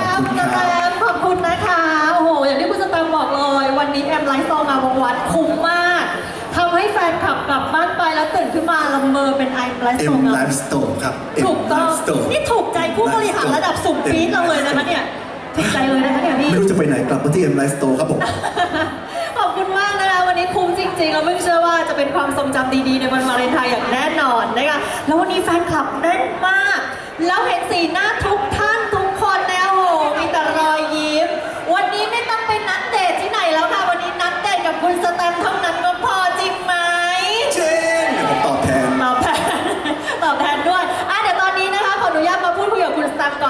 มขอบคุณครับแอมขอบคุณนะคะ โอ้โห อย่างที่คุณสแตมบอกเลย วันนี้แอมไลฟ์ซองมาวงวัดคุ้มมากทำให้แฟนคลับกลับบ้านไปแล้วตื่นขึ้นมาละเมอเป็นไอไลฟ์เอ็ซมองไลฟ์สโตร์ครับ M ถูกต้อง Life Store นี่ถูกใจผู้บริหารระดับสูงปี๊ดเราเลยนะคะเนี่ย ถูกใจเลยนะคะเนี่ยพี่ ไม่รู้จะไปไหนกลับมาที่ M Life Store ครับผม ขอบคุณมากนะคะวันนี้คุ้มจริงๆเราไม่เชื่อว่าจะเป็นความทรงจำดีๆในวันวาเลนไทน์อย่างแน่นอนนะคะแล้ววันนี้แฟนคลับแน่นมาก แล้วเห็นสีหน้าทุก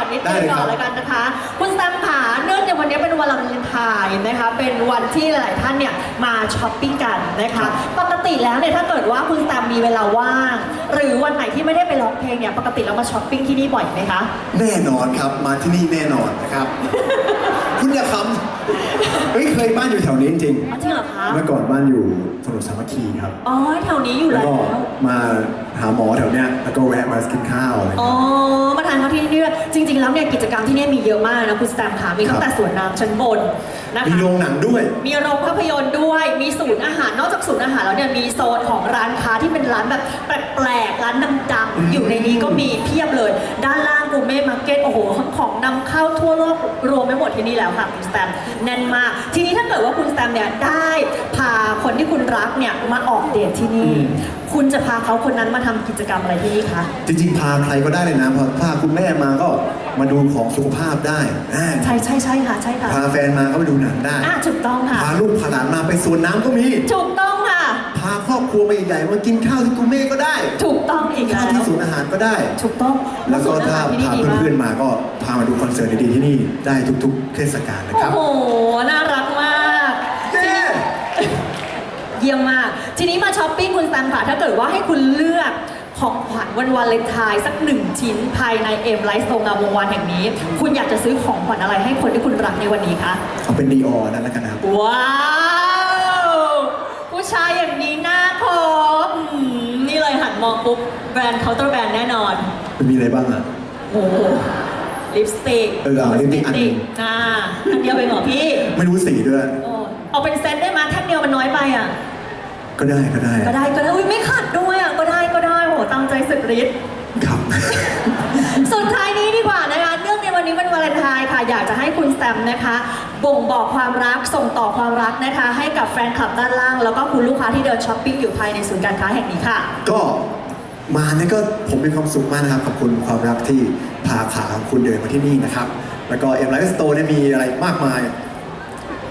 อนนิดได้นึงเลยคก่รัอบนแล้วกันนะคะ คุณสแตมขาเนื่องในวันนี้เป็นวันวาเลนไทน์นะคะ เป็นวันที่หลายๆท่านเนี่ยมาช้อปปิ้งกันนะคะ ปกติแล้วเนี่ยถ้าเกิดว่าคุณสแตมมีเวลาว่าง หรือวันไหนที่ไม่ได้ไปร้องเพลงเนี่ยปกติเรามาช้อปปิ้งที่นี่บ่อยไหมคะ แน่นอนครับ มาที่นี่แน่นอนนะครับ คุณอย่าคำเฮ้ยเคยบ้านอยู่แถวนี้จริงอ๋อจริงเหรอคะ ๆเมื่อก่อนบ้านอยู่ถนนสามัคคีครับ อ๋อแถวนี้อยู่แล้วแล้วก็มาหาหมอแถวเนี้ยแล้วก็แวะมากินข้าวอะไรอ๋อ เงี้ย มาทานข้าวที่นี่ด้วยจริง ๆ แล้วเนี่ยกิจกรรมที่เนี่ยมีเยอะมากนะคุณสแตมค่ะ มีตั้งแต่สวนน้ำชั้นบนนะคะ มีโรงหนังด้วย มีโรงภาพยนตร์ด้วย มีศูนย์อาหาร นอกจากศูนย์อาหารแล้วเนี่ยมีโซนของร้านค้าที่เป็นร้านแบบแปลกๆ ร้านดังอืมๆอยู่ในนี้ก็มีเพียบเลย ด้านล่างกูเม่มาร์เก็ต โอ้โห ของนำเข้าทั่วโลกรวมไปหมด ที่นี่แล้วค่ะคุณสแตมแน่นมาก ทีนี้ถ้าเกิดว่าคุณสแตมเนี่ยได้พาคนที่คุณรักเนี่ยมาออกเดทที่นี่คุณจะพาเขาคนนั้นมาทำกิจกรรมอะไรที่นี่คะ จริงๆ พาใครก็ได้เลยนะพอพาคุณแม่มาก็มาดูของสุขภาพได้อ่าใช่ใช่ใช่ค่ะใช่ค่ะพาแฟนมาก็ไปดูหนังได้ อะถูกต้องค่ะ พาลูกพาหลานมาไปสวนน้ำก็มี ถูกต้อง ค่ะพาครอบครัวมาใหญ่ๆมากินข้าวที่กูเม่ก็ได้ถูกต้องอีกข้าแล้ววที่ศูนย์อาหารก็ได้ ถูกต้องแล้วก็ศูนย์อถ้าหรที่นี่พาดีมกเพื่อนๆมาก็พามาดูคอนเสิร์ตดีๆที่นี่ได้ทุกๆ เทศกาลนะครับโอ้โห น่ารักมาก เย้ เยี่ยมมาก ทีนี้มาช้อปปิ้งคุณแซมค่ะ ถ้าเกิดว่าให้คุณเลือกของขวัญวันวาเลนไทน์สักหนึ่งชิ้นภายในเอ็มไลฟ์โซงามวงวานแห่งนี้ คุณอยากจะซื้อของขวัญอะไรให้คนที่คุณรักในวันนี้คะ เอาเป็นดีออนั่นแล้วกันนะครับ ว้าว ผู้ชายอย่างนี้น่า องปุ๊บแบรนด์เคาน์เตอร์แบรนด์แน่นอน มันมีอะไรบ้างอะ โอ้โหลิปสติกเออเอาลิปสติกอันหนึ่ง อ่าอันเดียวไปเหรอพี่ ไม่รู้สีด้วย โอ้เอาเป็นเซตได้ไหมแท่งเดียวมันน้อยไปอะ ก็ได้ก็ได้ก็ได้ก็ได้อุ้ยไม่ขัดด้วยอะก็ได้ก็ได้โหตั้งใจสุดฤทธิ์ ครับ สุดท้ายนี้ดีกว่านะคะเนื่องในวันนี้เป็นวาเลนไทน์ค่ะ อยากจะให้คุณแซมนะคะ บ่งบอกความรักส่งต่อความรักนะคะ ให้กับแฟนคลับด้านล่าง แล้วก็คุณลูกค้าที่เดินช้อปปิ้งอยู่ภายในศูนย์การค้าแห่งนี้ค่ะ ก็ มาเนี่ยก็ผมมีความสุขมากนะครับขอบคุณความรักที่พาขาของคุณเดินมาที่นี่นะครับ แล้วก็เอ็มไลฟ์สโตร์เนี่ยมีอะไรมากมาย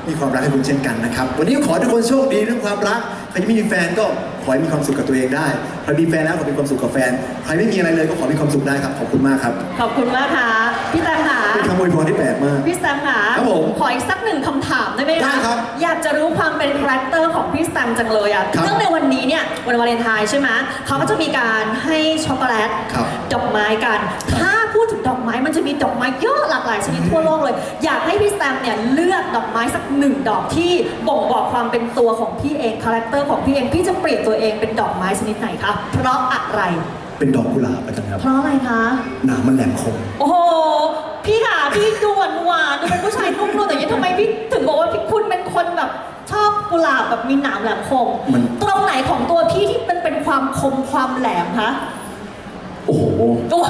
มีความรักให้คุณเช่นกันนะครับ วันนี้ขอให้ทุกคนโชคดีเรื่องความรักใครที่ไม่มีแฟนก็ขอให้มีความสุขกับตัวเองได้ใครมีแฟนแล้วขอมีความสุขกับแฟนใครไม่มีอะไรเลยก็ขอมีความสุขได้ครับขอบคุณมากครับขอบคุณมากค่ะพี่แซมค่ะเป็นคำอวยพรที่แปลกมากพี่แซมค่ะครับผมขออีกสักหนึ่งคำถามได้ไหมะได้ครับ อยากจะรู้ความเป็นคาแรคเตอร์ขอ งพี่แซมจังเลยอะครับเนื่องในวันนี้เนี่ยวันวาเลนไทน์ใช่ไหมเขาก็จะมีการให้ช็อกโกแลตครับดอกไม้กันถ้าพูดถึงดอกไม้มันจะมีดอกไม้เยอะหลากหลายชนิดทั่วโลกเลย อยากให้พี่แซมเนี่ยเลือกดอกไม้สักหนึ่งดอกที่บ่งบอกความเป็นตัวของพี่เองคาแรคเตอร์ของพี่เองพี่จะเปรียบตัวเองเป็นดอกไม้ชนิดไหนคะเพราะอะไร เป็นดอกกุหลาบอาจารย์ครับเพราะอะไรคะ หนามมันแหลมคม โอ้โห พี่ค่ะ พี่ดูหวานหวานๆดูเป็นผู้ชายนุ่มนวลแต่ยังทำไมพี่ถึาบแบบมีหนามแหลมคม มัน ตรงไหนของตัวพี่ที่มันเป็นความคมความแหลมคะโอ้โหโอ้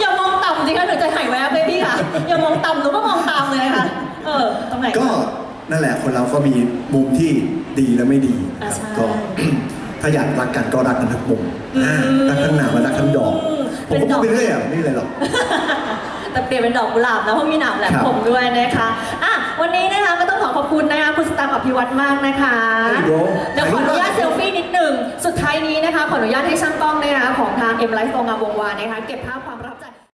อย่ามองต่ำสิคะหนูใจหายแวบเลยพี่ค่ะอย่ามองต่ำหนูก็มองตามเลยนะคะเออตรงไหนก็นั่นแหละคนเราก็มีมุมที่ดีและไม่ดีอ่าครับใช่ก็ ถ้าอยากรักกันก็รักกันทั้งมุมอืมอ่ารักทั้งหนามและรักทั้งดอกอืมผมเป็นก็ดพูอกดไปเรื่อยอะไม่มีอะไรหรอก แต่เปลี่ยนเป็นดอกกุหลาบนะเพราะมีหนามแหลมครับคมด้วยนะคะอะ วันนี้นะคะก็ต้องขอขอบคุณนะคะคุณสตาร์อภิวัตมากนะคะเฮ้ยโดเดี๋ยวขออนุญาตเซลฟี่นิดหนึ่งสุดท้ายนี้นะคะขออนุญาตให้ช่างกล้องนะคะของทาง M Life โรงงานวงวานนะคะเก็บภาพความประทับ